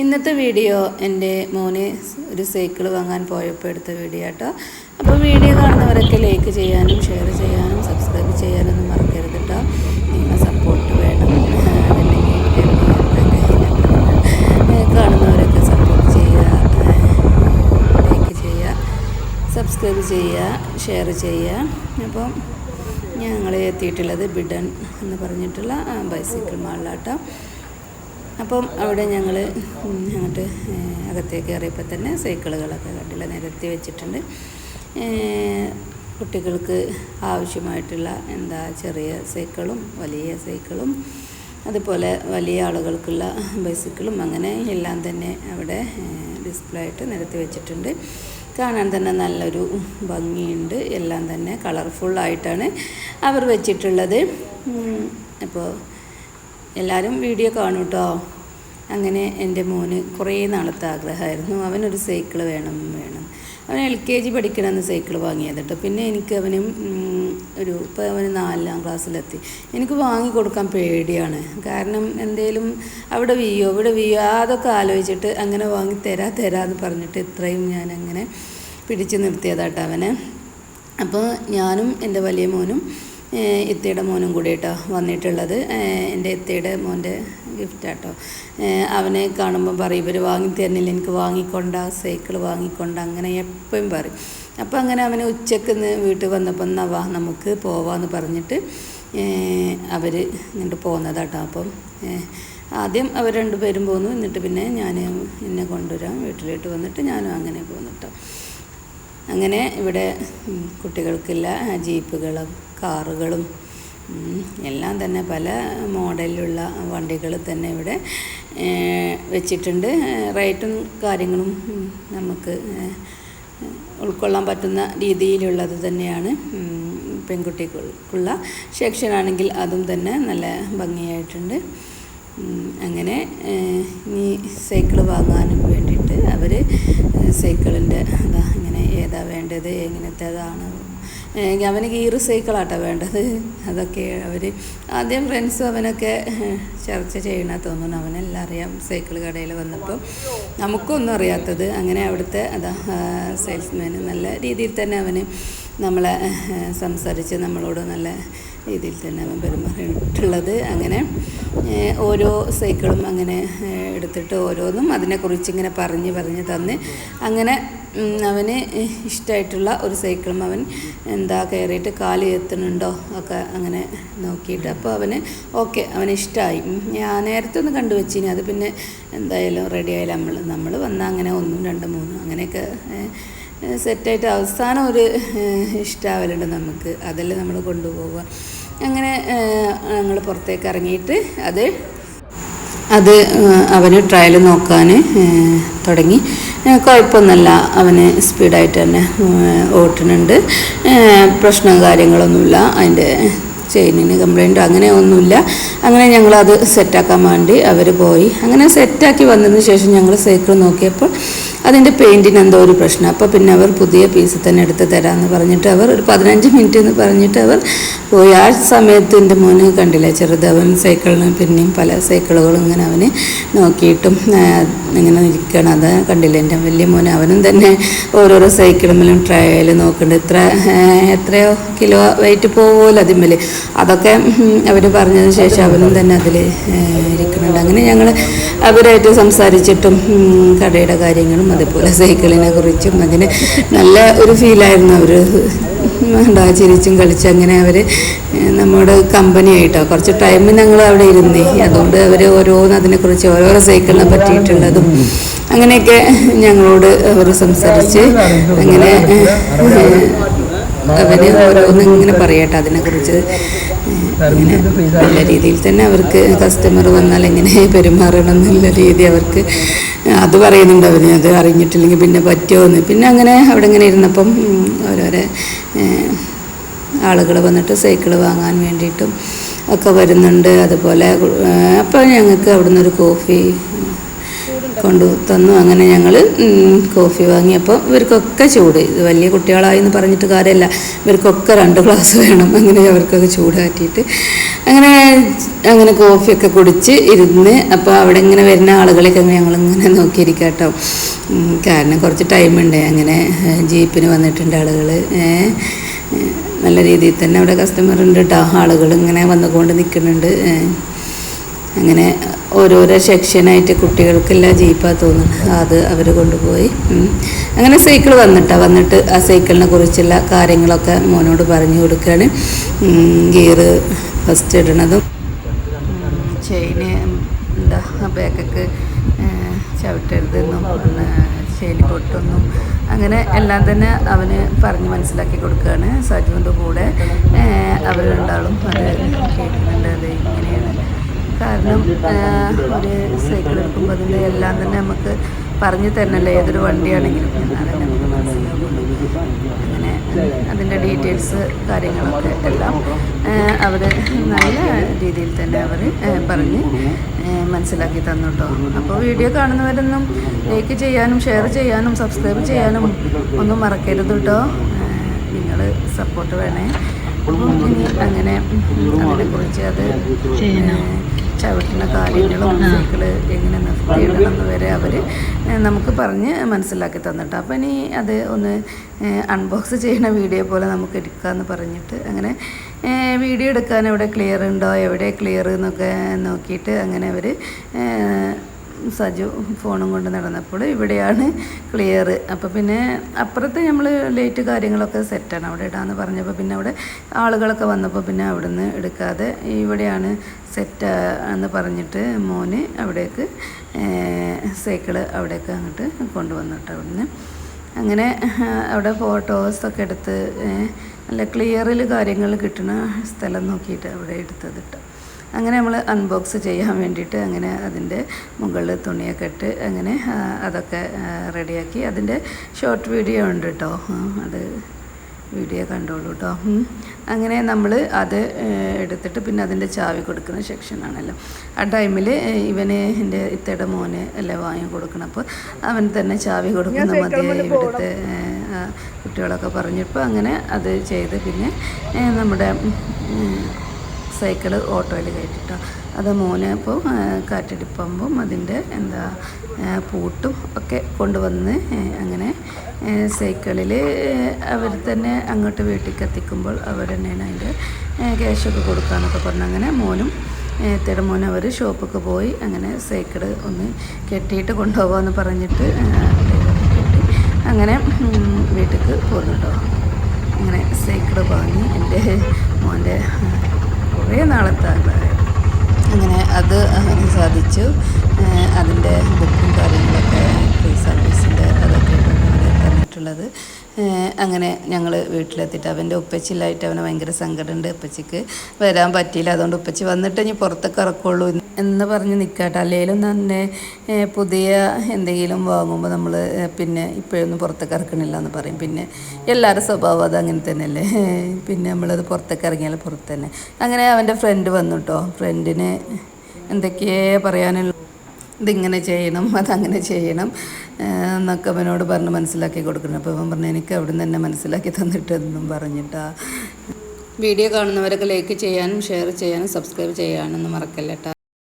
ഇന്നത്തെ വീഡിയോ എന്റെ മോന് ഒരു സൈക്കിൾ വാങ്ങാൻ പോയപ്പോൾ എടുത്ത വീഡിയോ കേട്ടോ അപ്പോൾ വീഡിയോ കാണുന്നവരൊക്കെ ലൈക്ക് ചെയ്യാനും ഷെയർ ചെയ്യാനും സബ്സ്ക്രൈബ് ചെയ്യാനൊന്നും മറക്കരുത് കേട്ടോ നിങ്ങളെ സപ്പോർട്ട് വേണം. കാണുന്നവരൊക്കെ സപ്പോർട്ട് ചെയ്യുക. ലൈക്ക് ചെയ്യുക സബ്സ്ക്രൈബ് ചെയ്യുക ഷെയർ ചെയ്യുക. അപ്പം ഞങ്ങൾ എത്തിയിട്ടുള്ളത് ബിഡൻ എന്ന് പറഞ്ഞിട്ടുള്ള ബൈസിക്കിൾ മാളിലാട്ടോ അപ്പം അവിടെ ഞങ്ങൾ അങ്ങോട്ട് അകത്തേക്ക് കയറിയപ്പോൾ തന്നെ സൈക്കിളുകളൊക്കെ കണ്ടില്ല നിരത്തി വെച്ചിട്ടുണ്ട്. കുട്ടികൾക്ക് ആവശ്യമായിട്ടുള്ള എന്താ ചെറിയ സൈക്കിളും വലിയ സൈക്കിളും അതുപോലെ വലിയ ആളുകൾക്കുള്ള ബൈസിക്കിളും അങ്ങനെ എല്ലാം തന്നെ അവിടെ ഡിസ്പ്ലേ ആയിട്ട് നിരത്തി വെച്ചിട്ടുണ്ട്. കാണാൻ തന്നെ നല്ലൊരു ഭംഗിയുണ്ട്. എല്ലാം തന്നെ കളർഫുള്ളായിട്ടാണ് അവർ വെച്ചിട്ടുള്ളത്. അപ്പോൾ എല്ലാവരും വീഡിയോ കാണും കേട്ടോ അങ്ങനെ എന്റെ മോന് കുറേ നാളത്തെ ആഗ്രഹമായിരുന്നു. അവനൊരു സൈക്കിൾ വേണം വേണം. അവൻ എൽ കെ ജി പഠിക്കണമെന്ന് സൈക്കിൾ വാങ്ങിയത് കേട്ടോ. പിന്നെ എനിക്ക് അവനും ഒരു ഇപ്പോൾ അവന് നാലാം ക്ലാസ്സിലെത്തി. എനിക്ക് വാങ്ങി കൊടുക്കാൻ പേടിയാണ്. കാരണം എന്തേലും അവിടെ വീയോ ഇവിടെ വീയോ അതൊക്കെ ആലോചിച്ചിട്ട് അങ്ങനെ വാങ്ങി തരാ തരാമെന്ന് പറഞ്ഞിട്ട് ഇത്രയും ഞാൻ അങ്ങനെ പിടിച്ചു നിർത്തിയതാട്ടോ അവനെ. അപ്പോൾ ഞാനും എന്റെ വലിയ മോനും ഇത്തയുടെ മോനും കൂടി കേട്ടോ വന്നിട്ടുള്ളത് എന്റെ എത്തിയുടെ മോന്റെ ഗിഫ്റ്റാട്ടോ. അവനെ കാണുമ്പോൾ പറയും ഇവർ വാങ്ങി തരുന്നില്ല എനിക്ക് വാങ്ങിക്കൊണ്ട സൈക്കിൾ വാങ്ങിക്കൊണ്ട അങ്ങനെ എപ്പോഴും പറയും. അപ്പോൾ അങ്ങനെ അവന് ഉച്ചയ്ക്ക് വീട്ടിൽ വന്നപ്പോൾ എന്നാ വാ നമുക്ക് പോവാമെന്ന് പറഞ്ഞിട്ട് അവർ ഇങ്ങോട്ട് പോകുന്നതാട്ടോ അപ്പം ആദ്യം അവർ രണ്ടുപേരും പോന്നു. എന്നിട്ട് പിന്നെ ഞാൻ എന്നെ കൊണ്ടുവരാം വീട്ടിലോട്ട് വന്നിട്ട് ഞാനും അങ്ങനെ പോന്നിട്ടോ അങ്ങനെ ഇവിടെ കുട്ടികൾക്കുള്ള ജീപ്പുകളും കാറുകളും എല്ലാം തന്നെ പല മോഡലിലുള്ള വണ്ടികൾ തന്നെ ഇവിടെ വെച്ചിട്ടുണ്ട്. റേറ്റും കാര്യങ്ങളും നമുക്ക് ഉൾക്കൊള്ളാൻ പറ്റുന്ന രീതിയിലുള്ളത് തന്നെയാണ്. പെൺകുട്ടികൾക്കുള്ള സെക്ഷനാണെങ്കിൽ അതും തന്നെ നല്ല ഭംഗിയായിട്ടുണ്ട്. അങ്ങനെ ഇനി സൈക്കിൾ വാങ്ങാനും വേണ്ടിയിട്ട് അവർ സൈക്കിളിന്റെ എന്താ ഇങ്ങനെ ഏതാ വേണ്ടത് എങ്ങനത്തേതാണ് അവന് ഗീർ സൈക്കിളാട്ടോ വേണ്ടത്. അതൊക്കെ അവർ ആദ്യം ഫ്രണ്ട്സും അവനൊക്കെ ചർച്ച ചെയ്യണ തോന്നുന്നു. അവനെല്ലാം അറിയാം സൈക്കിൾ കടയിൽ വന്നപ്പോൾ നമുക്കൊന്നും അറിയാത്തത്. അങ്ങനെ അവിടുത്തെ അതാ സെയിൽസ്മാൻ നല്ല രീതിയിൽ തന്നെ അവന് നമ്മളെ സംസാരിച്ച് നമ്മളോട് നല്ല രീതിയിൽ തന്നെ അവൻ പെരുമാറിയിട്ടുള്ളത്. അങ്ങനെ ഓരോ സൈക്കിളും അങ്ങനെ എടുത്തിട്ട് ഓരോന്നും അതിനെക്കുറിച്ച് ഇങ്ങനെ പറഞ്ഞ് പറഞ്ഞ് തന്ന് അങ്ങനെ അവന് ഇഷ്ടമായിട്ടുള്ള ഒരു സൈക്കിളും അവൻ എന്താ കയറിയിട്ട് കാൽ എത്തുന്നുണ്ടോ ഒക്കെ അങ്ങനെ നോക്കിയിട്ട് അപ്പോൾ അവന് ഓക്കെ അവന് ഇഷ്ടമായി ഞാൻ നേരത്തെ ഒന്ന് കണ്ടു വെച്ചിനി. അത് പിന്നെ എന്തായാലും റെഡി ആയാലും നമ്മൾ നമ്മൾ വന്നാൽ അങ്ങനെ ഒന്നും രണ്ടും മൂന്നും അങ്ങനെയൊക്കെ സെറ്റായിട്ട് അവസാനം ഒരു ഇഷ്ടാവലുണ്ട് നമുക്ക്. അതെല്ലാം നമ്മൾ കൊണ്ടുപോവുക. അങ്ങനെ ഞങ്ങൾ പുറത്തേക്ക് ഇറങ്ങിയിട്ട് അത് അത് അവന് ട്രയൽ നോക്കാൻ തുടങ്ങി. കുഴപ്പമൊന്നുമല്ല. അവന് സ്പീഡായിട്ട് തന്നെ ഓട്ടുന്നുണ്ട്. പ്രശ്നം കാര്യങ്ങളൊന്നുമില്ല. അതിന്റെ ചെയിനിന് കംപ്ലൈന്റ് അങ്ങനെ ഒന്നുമില്ല. അങ്ങനെ ഞങ്ങളത് സെറ്റാക്കാൻ വേണ്ടി അവർ പോയി. അങ്ങനെ സെറ്റാക്കി വന്നതിന് ശേഷം ഞങ്ങൾ സൈക്കിൾ നോക്കിയപ്പോൾ അതിന്റെ പെയിന്റിന് എന്തോ ഒരു പ്രശ്നം. അപ്പോൾ പിന്നെ അവർ പുതിയ പീസ് തന്നെ എടുത്ത് തരാമെന്ന് പറഞ്ഞിട്ട് അവർ ഒരു പതിനഞ്ച് മിനിറ്റ് എന്ന് പറഞ്ഞിട്ട് അവർ പോയി. ആ സമയത്ത് എന്റെ മോന് കണ്ടില്ല ചെറുത് അവൻ സൈക്കിളിന് പിന്നെയും പല സൈക്കിളുകളും ഇങ്ങനെ അവന് നോക്കിയിട്ടും ഇങ്ങനെ ഇരിക്കണം. അത് കണ്ടില്ല എന്റെ വലിയ മോന് അവനും തന്നെ ഓരോരോ സൈക്കിളുമ്മിലും ട്രയൽ നോക്കുന്നുണ്ട് ഇത്ര എത്രയോ കിലോ വെയിറ്റ് പോകുമല്ലോ അതിന്മേൽ അതൊക്കെ അവർ പറഞ്ഞതിന് ശേഷം അവനും തന്നെ അതിൽ ഇരിക്കുന്നുണ്ട്. അങ്ങനെ ഞങ്ങൾ അവരായിട്ട് സംസാരിച്ചിട്ടും കടയുടെ കാര്യങ്ങളും അതേപോലെ സൈക്കിളിനെ കുറിച്ചും അങ്ങനെ നല്ല ഒരു ഫീലായിരുന്നു അവർ ഉണ്ടാ ചിരിച്ചും കളിച്ചും അങ്ങനെ അവർ നമ്മുടെ കമ്പനി ആയിട്ടോ കുറച്ച് ടൈം ഞങ്ങൾ അവിടെ ഇരുന്നേ. അതുകൊണ്ട് അവർ ഓരോന്ന് അതിനെക്കുറിച്ച് ഓരോരോ സൈക്കിളിനെ പറ്റിയിട്ടുള്ളതും അങ്ങനെയൊക്കെ ഞങ്ങളോട് അവർ സംസാരിച്ച് അങ്ങനെ അവന് ഓരോന്നും ഇങ്ങനെ പറയട്ടെ അതിനെക്കുറിച്ച്. ഇങ്ങനെ നല്ല രീതിയിൽ തന്നെ അവർക്ക് കസ്റ്റമർ വന്നാൽ എങ്ങനെ പെരുമാറണം എന്നുള്ള രീതി അവർക്ക് അത് പറയുന്നുണ്ട് അവന് അത് അറിഞ്ഞിട്ടില്ലെങ്കിൽ പിന്നെ പറ്റുമോന്ന്. പിന്നെ അങ്ങനെ അവിടെ ഇങ്ങനെ ഇരുന്നപ്പം ഓരോരോ ആളുകൾ വന്നിട്ട് സൈക്കിൾ വാങ്ങാൻ വേണ്ടിയിട്ടും ഒക്കെ വരുന്നുണ്ട്. അതുപോലെ അപ്പോൾ ഞങ്ങൾക്ക് അവിടുന്ന് ഒരു കോഫി കൊണ്ടു തന്നു. അങ്ങനെ ഞങ്ങൾ കോഫി വാങ്ങിയപ്പോൾ ഇവർക്കൊക്കെ ചൂട്. ഇത് വലിയ കുട്ടികളായി എന്ന് പറഞ്ഞിട്ട് കാര്യമല്ല ഇവർക്കൊക്കെ രണ്ട് ഗ്ലാസ് വേണം. അങ്ങനെ അവർക്കൊക്കെ ചൂടാറ്റിയിട്ട്. അങ്ങനെ അങ്ങനെ കോഫിയൊക്കെ കുടിച്ച് ഇരുന്ന് അപ്പോൾ അവിടെ ഇങ്ങനെ വരുന്ന ആളുകളെയൊക്കെ ഞങ്ങളിങ്ങനെ നോക്കിയിരിക്കാം കേട്ടോ കാരണം കുറച്ച് ടൈമുണ്ട് അങ്ങനെ ജീപ്പിന് വന്നിട്ടുണ്ട് ആളുകൾ നല്ല രീതിയിൽ തന്നെ അവിടെ കസ്റ്റമർ ഉണ്ട് കേട്ടോ ആളുകൾ ഇങ്ങനെ വന്നുകൊണ്ട് നിൽക്കുന്നുണ്ട്. അങ്ങനെ ഓരോരോ സെക്ഷനായിട്ട് കുട്ടികൾക്കെല്ലാം ജീപ്പാണ് തോന്നുന്നത് അത് അവർ കൊണ്ടുപോയി. അങ്ങനെ സൈക്കിൾ വന്നിട്ടാ. വന്നിട്ട് ആ സൈക്കിളിനെ കുറിച്ചുള്ള കാര്യങ്ങളൊക്കെ മോനോട് പറഞ്ഞു കൊടുക്കുകയാണ് ഗിയർ ഫസ്റ്റ് ഇടണതും. ചെയിന് എന്താ ബാക്കൊക്കെ ചവിട്ടരുതെന്നും ചെയിൻ പൊട്ടൊന്നും അങ്ങനെ എല്ലാം തന്നെ അവന് പറഞ്ഞ് മനസ്സിലാക്കി കൊടുക്കുകയാണ് സജുവിന്റെ കൂടെ അവർ അത് കേൾക്കുന്നുണ്ട് അത് ഇങ്ങനെയാണ്. കാരണം ഒരു സൈക്കിൾ എടുക്കുമ്പോൾ അതിന്റെ എല്ലാം തന്നെ നമുക്ക് പറഞ്ഞു തരണല്ലോ ഏതൊരു വണ്ടിയാണെങ്കിലും. അങ്ങനെ അതിന്റെ ഡീറ്റെയിൽസ് കാര്യങ്ങളൊക്കെ എല്ലാം അവർ നല്ല രീതിയിൽ തന്നെ അവർ പറഞ്ഞ് മനസ്സിലാക്കി തന്നു കേട്ടോ അപ്പോൾ വീഡിയോ കാണുന്നവരൊന്നും ലൈക്ക് ചെയ്യാനും ഷെയർ ചെയ്യാനും സബ്സ്ക്രൈബ് ചെയ്യാനും ഒന്നും മറക്കരുത് കേട്ടോ നിങ്ങൾ സപ്പോർട്ട് വേണേ. ഇനി അങ്ങനെ അതിനെക്കുറിച്ച് അത് ചവിട്ടുന്ന കാര്യങ്ങളും സൈക്കിൾ എങ്ങനെ നിർത്തി ഇടണം വരെ അവർ നമുക്ക് പറഞ്ഞ് മനസ്സിലാക്കി തന്നിട്ട്. അപ്പം ഇനി അത് ഒന്ന് അൺബോക്സ് ചെയ്യുന്ന വീഡിയോ പോലെ നമുക്ക് എടുക്കാമെന്ന് പറഞ്ഞിട്ട് അങ്ങനെ വീഡിയോ എടുക്കാൻ എവിടെ ക്ലിയർ ഉണ്ടോ എവിടെ ക്ലിയർ എന്നൊക്കെ നോക്കിയിട്ട് അങ്ങനെ അവർ സജു ഫോണും കൊണ്ട് നടന്നപ്പോൾ ഇവിടെയാണ് ക്ലിയർ. അപ്പോൾ പിന്നെ അപ്പുറത്ത് നമ്മൾ ലൈറ്റ് കാര്യങ്ങളൊക്കെ സെറ്റാണ് അവിടെ ഇടാന്ന് പറഞ്ഞപ്പോൾ പിന്നെ അവിടെ ആളുകളൊക്കെ വന്നപ്പോൾ പിന്നെ അവിടെ നിന്ന് എടുക്കാതെ ഇവിടെയാണ് സെറ്റ് എന്ന് പറഞ്ഞിട്ട് മോന് അവിടേക്ക് സൈക്കിൾ അവിടേക്ക് അങ്ങോട്ട് കൊണ്ടുവന്നിട്ട് അവിടുന്ന്. അങ്ങനെ അവിടെ ഫോട്ടോസൊക്കെ എടുത്ത് നല്ല ക്ലിയറിൽ കാര്യങ്ങൾ കിട്ടുന്ന സ്ഥലം നോക്കിയിട്ട് അവിടെ എടുത്തത് കേട്ടോ അങ്ങനെ നമ്മൾ അൺബോക്സ് ചെയ്യാൻ വേണ്ടിയിട്ട് അങ്ങനെ അതിന്റെ മുകളിൽ തുണിയൊക്കെ ഇട്ട് അങ്ങനെ അതൊക്കെ റെഡിയാക്കി അതിന്റെ ഷോർട്ട് വീഡിയോ ഉണ്ട് കേട്ടോ അത് വീഡിയോ കണ്ടോളൂ കേട്ടോ അങ്ങനെ നമ്മൾ അത് എടുത്തിട്ട് പിന്നെ അതിന്റെ ചാവി കൊടുക്കുന്ന സെക്ഷനാണല്ലോ ആ ടൈമിൽ ഇവന് എന്റെ ഇത്തയുടെ മോന് അല്ലേ വാങ്ങി കൊടുക്കണം അപ്പോൾ അവൻ തന്നെ ചാവി കൊടുക്കുന്ന മതിയായി ഇവിടുത്തെ കുട്ടികളൊക്കെ പറഞ്ഞപ്പോൾ അങ്ങനെ അത് ചെയ്ത് പിന്നെ നമ്മുടെ ഉം, സൈക്കിൾ ഓട്ടോയിൽ കയറ്റിട്ടോ അത് മോനെ അപ്പോൾ കാറ്റടിപ്പമ്പും അതിന്റെ എന്താ പൂട്ടും ഒക്കെ കൊണ്ടുവന്ന് അങ്ങനെ സൈക്കിളിൽ അവർ തന്നെ അങ്ങോട്ട് വീട്ടിലേക്ക് എത്തിക്കുമ്പോൾ അവർ തന്നെയാണ് അതിന്റെ ക്യാഷൊക്കെ കൊടുക്കാമെന്നൊക്കെ പറഞ്ഞു അങ്ങനെ മോനും ഏത്തയുടെ മോൻ അവർ ഷോപ്പൊക്കെ പോയി അങ്ങനെ സൈക്കിൾ ഒന്ന് കെട്ടിയിട്ട് കൊണ്ടുപോകാമെന്ന് പറഞ്ഞിട്ട്. അങ്ങനെ വീട്ടിൽ കേട്ടോ അങ്ങനെ സൈക്കിൾ വാങ്ങി എന്റെ മോന്റെ കുറേ നാളത്തെ അങ്ങനെ അത് അങ്ങനെ സാധിച്ചു. അതിന്റെ ബുക്കും കാര്യങ്ങളൊക്കെ ഫ്രീ സർവീസിന്റെ അതൊക്കെ തന്നിട്ടുള്ളത്. അങ്ങനെ ഞങ്ങൾ വീട്ടിലെത്തിയിട്ട് അവന്റെ ഉപ്പച്ചില്ലായിട്ട് അവനെ ഭയങ്കര സങ്കടമുണ്ട് ഉപ്പച്ചിക്ക് വരാൻ പറ്റിയില്ല. അതുകൊണ്ട് ഉപ്പച്ചി വന്നിട്ട് ഇനി പുറത്തൊക്കെ ഇറക്കുള്ളൂ എന്ന് പറഞ്ഞ് നിൽക്കട്ടെ അല്ലെങ്കിലും തന്നെ പുതിയ എന്തെങ്കിലും വാങ്ങുമ്പോൾ നമ്മൾ പിന്നെ ഇപ്പോഴൊന്നും പുറത്തേക്ക് ഇറക്കണില്ല എന്ന് പറയും. പിന്നെ എല്ലാവരുടെ സ്വഭാവം അത് അങ്ങനെ തന്നെയല്ലേ? പിന്നെ നമ്മളത് പുറത്തേക്ക് ഇറങ്ങിയാൽ പുറത്ത് തന്നെ. അങ്ങനെ അവന്റെ ഫ്രണ്ട് വന്നു കേട്ടോ ഫ്രണ്ടിന് എന്തൊക്കെയേ പറയാനുള്ള. ഇതിങ്ങനെ ചെയ്യണം അതങ്ങനെ ചെയ്യണം എന്നൊക്കെ അവനോട് പറഞ്ഞ് മനസ്സിലാക്കി കൊടുക്കണം. അപ്പോൾ അവൻ പറഞ്ഞു എനിക്ക് അവിടെ നിന്ന് തന്നെ മനസ്സിലാക്കി തന്നിട്ടെന്നും പറഞ്ഞിട്ടാ. വീഡിയോ കാണുന്നവരൊക്കെ ലൈക്ക് ചെയ്യാനും ഷെയർ ചെയ്യാനും സബ്സ്ക്രൈബ് ചെയ്യാനൊന്നും മറക്കല്ല കേട്ടോ